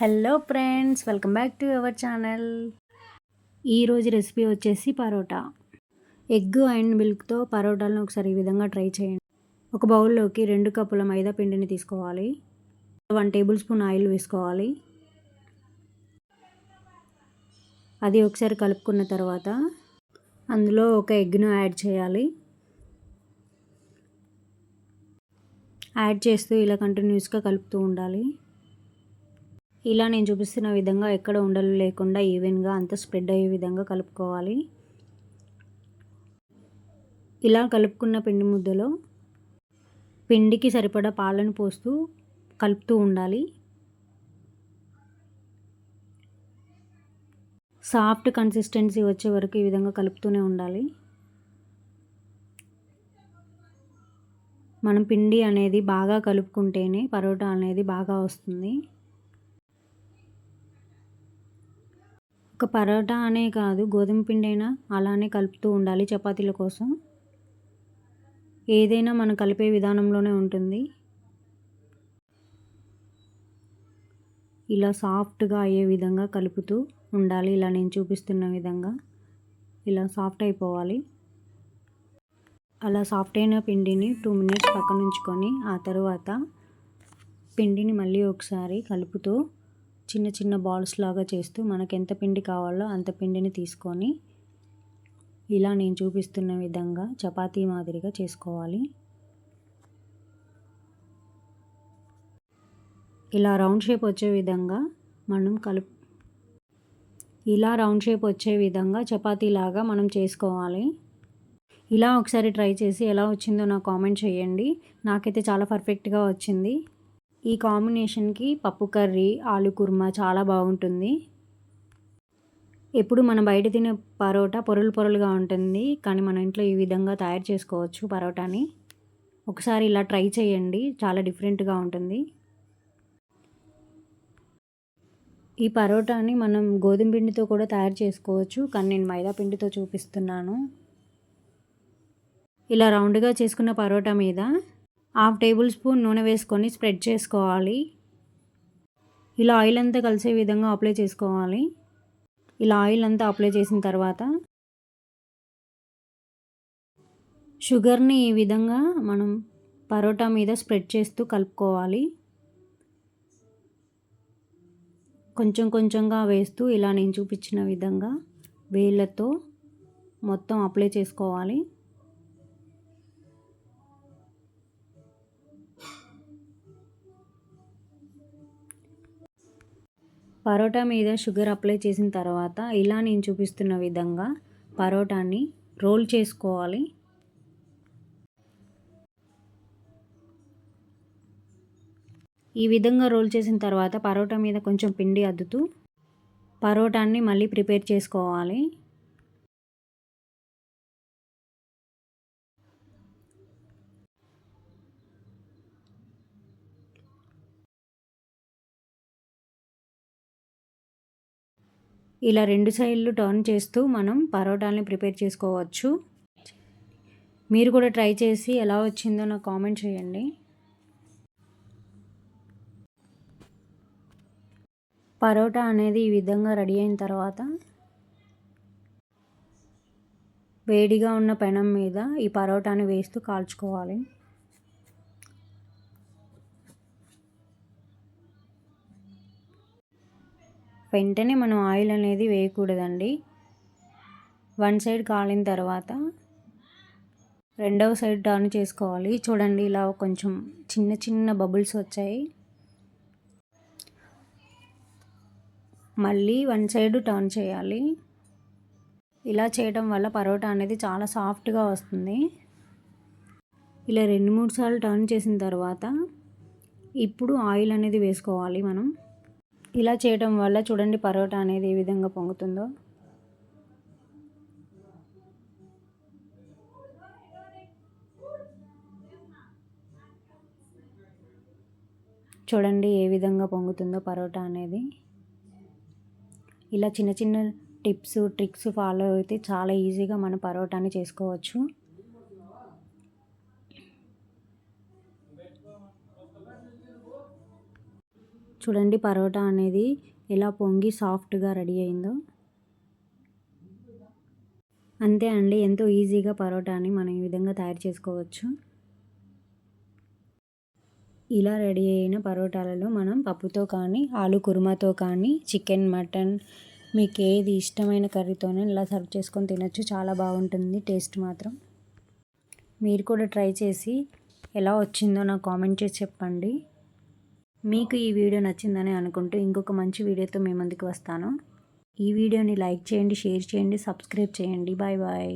Hello friends welcome back to our channel ఈరోజు recipe వచ్చేసి parotta. Egg and మిల్క్తో పరోటాలను ఒకసారి ఈ విధంగా ట్రై చేయండి. ఒక బౌల్లోకి రెండు కప్పుల మైదా పిండిని తీసుకోవాలి. వన్ టేబుల్ స్పూన్ ఆయిల్ వేసుకోవాలి. అది ఒకసారి కలుపుకున్న తర్వాత అందులో ఒక ఎగ్ను యాడ్ చేయాలి. యాడ్ చేస్తూ ఇలా కంటిన్యూస్గా కలుపుతూ ఉండాలి. ఇలా నేను చూపిస్తున్న విధంగా ఎక్కడ ఉండలు లేకుండా ఈవెన్గా అంత స్ప్రెడ్ అయ్యే విధంగా కలుపుకోవాలి. ఇలా కలుపుకున్న పిండి ముద్దలో పిండికి సరిపడా పాలను పోస్తూ కలుపుతూ ఉండాలి. సాఫ్ట్ కన్సిస్టెన్సీ వచ్చే వరకు ఈ విధంగా కలుపుతూనే ఉండాలి. మనం పిండి అనేది బాగా కలుపుకుంటేనే పరోటా అనేది బాగా వస్తుంది. ఒక పరోటా అనే కాదు గోధుమ పిండి అయినా అలానే కలుపుతూ ఉండాలి చపాతీల కోసం. ఏదైనా మనం కలిపే విధానంలోనే ఉంటుంది. ఇలా సాఫ్ట్గా అయ్యే విధంగా కలుపుతూ ఉండాలి. ఇలా నేను చూపిస్తున్న విధంగా ఇలా సాఫ్ట్ అయిపోవాలి. అలా సాఫ్ట్ అయిన పిండిని టూ మినిట్స్ పక్కన ఉంచుకొని ఆ తర్వాత పిండిని మళ్ళీ ఒకసారి కలుపుతూ చిన్న చిన్న బాల్స్ లాగా చేస్తూ మనకు ఎంత పిండి కావాలో అంత పిండిని తీసుకొని ఇలా నేను చూపిస్తున్న విధంగా చపాతీ మాదిరిగా చేసుకోవాలి. ఇలా రౌండ్ షేప్ వచ్చే విధంగా మనం కలుపు ఇలా రౌండ్ షేప్ వచ్చే విధంగా చపాతీలాగా మనం చేసుకోవాలి. ఇలా ఒకసారి ట్రై చేసి ఎలా వచ్చిందో నాకు కామెంట్ చేయండి. నాకైతే చాలా పర్ఫెక్ట్గా వచ్చింది. ఈ కాంబినేషన్కి పప్పు కర్రీ ఆలు కుర్మా చాలా బాగుంటుంది. ఎప్పుడు మనం బయట తినే పరోటా పొరలు పొరలుగా ఉంటుంది. కానీ మన ఇంట్లో ఈ విధంగా తయారు చేసుకోవచ్చు పరోటాని. ఒకసారి ఇలా ట్రై చేయండి. చాలా డిఫరెంట్గా ఉంటుంది. ఈ పరోటాని మనం గోధుమ పిండితో కూడా తయారు చేసుకోవచ్చు. కానీ నేను మైదా పిండితో చూపిస్తున్నాను. ఇలా రౌండ్గా చేసుకున్న పరోటా మీద హాఫ్ టేబుల్ స్పూన్ నూనె వేసుకొని స్ప్రెడ్ చేసుకోవాలి. ఇలా ఆయిల్ అంతా కలిసే విధంగా అప్లై చేసుకోవాలి. ఇలా ఆయిల్ అంతా అప్లై చేసిన తర్వాత షుగర్ని ఈ విధంగా మనం పరోటా మీద స్ప్రెడ్ చేస్తూ కలుపుకోవాలి. కొంచెం కొంచెంగా వేస్తూ ఇలా నేను చూపించిన విధంగా వేళ్ళతో మొత్తం అప్లై చేసుకోవాలి. పరోటా మీద షుగర్ అప్లై చేసిన తర్వాత ఇలా నేను చూపిస్తున్న విధంగా పరోటాని రోల్ చేసుకోవాలి. ఈ విధంగా రోల్ చేసిన తర్వాత పరోటా మీద కొంచెం పిండి అద్దుతూ పరోటాన్ని మళ్ళీ ప్రిపేర్ చేసుకోవాలి. ఇలా రెండు సైడ్లు టర్న్ చేస్తూ మనం పరోటాలని ప్రిపేర్ చేసుకోవచ్చు. మీరు కూడా ట్రై చేసి ఎలా వచ్చిందో నాకు కామెంట్ చేయండి. పరోటా అనేది ఈ విధంగా రెడీ అయిన తర్వాత వేడిగా ఉన్న పెనం మీద ఈ పరోటాని వేస్తూ కాల్చుకోవాలి. వెంటనే మనం ఆయిల్ అనేది వేయకూడదండి. వన్ సైడ్ కాలిన తర్వాత రెండవ సైడ్ టర్న్ చేసుకోవాలి. చూడండి ఇలా కొంచెం చిన్న చిన్న బబుల్స్ వచ్చాయి. మళ్ళీ వన్ సైడ్ టర్న్ చేయాలి. ఇలా చేయడం వల్ల పరోటా అనేది చాలా సాఫ్ట్గా వస్తుంది. ఇలా రెండు మూడు సార్లు టర్న్ చేసిన తర్వాత ఇప్పుడు ఆయిల్ అనేది వేసుకోవాలి మనం. ఇలా చేయడం వల్ల చూడండి పరోటా అనేది ఏ విధంగా పొంగుతుందో. చూడండి ఏ విధంగా పొంగుతుందో పరోటా అనేది. ఇలా చిన్న చిన్న టిప్స్ ట్రిక్స్ ఫాలో అయితే చాలా ఈజీగా మన పరోటాని చేసుకోవచ్చు. చూడండి పరోటా అనేది ఎలా పొంగి సాఫ్ట్గా రెడీ అయిందో. అంతే అండి ఎంతో ఈజీగా పరోటాని మనం ఈ విధంగా తయారు చేసుకోవచ్చు. ఇలా రెడీ అయిన పరోటాలలో మనం పప్పుతో కానీ ఆలు కుర్మాతో కానీ చికెన్ మటన్ మీకు ఏది ఇష్టమైన కర్రీతోనే ఇలా సర్వ్ చేసుకొని తినచ్చు చాలా బాగుంటుంది టేస్ట్ మాత్రం. మీరు కూడా ట్రై చేసి ఎలా వచ్చిందో నాకు కామెంట్ చేసి చెప్పండి. మీకు ఈ వీడియో నచ్చిందని అనుకుంటూ ఇంకొక మంచి వీడియోతో మీ ముందుకు వస్తాను. ఈ వీడియోని లైక్ చేయండి షేర్ చేయండి సబ్స్క్రైబ్ చేయండి. Bye bye.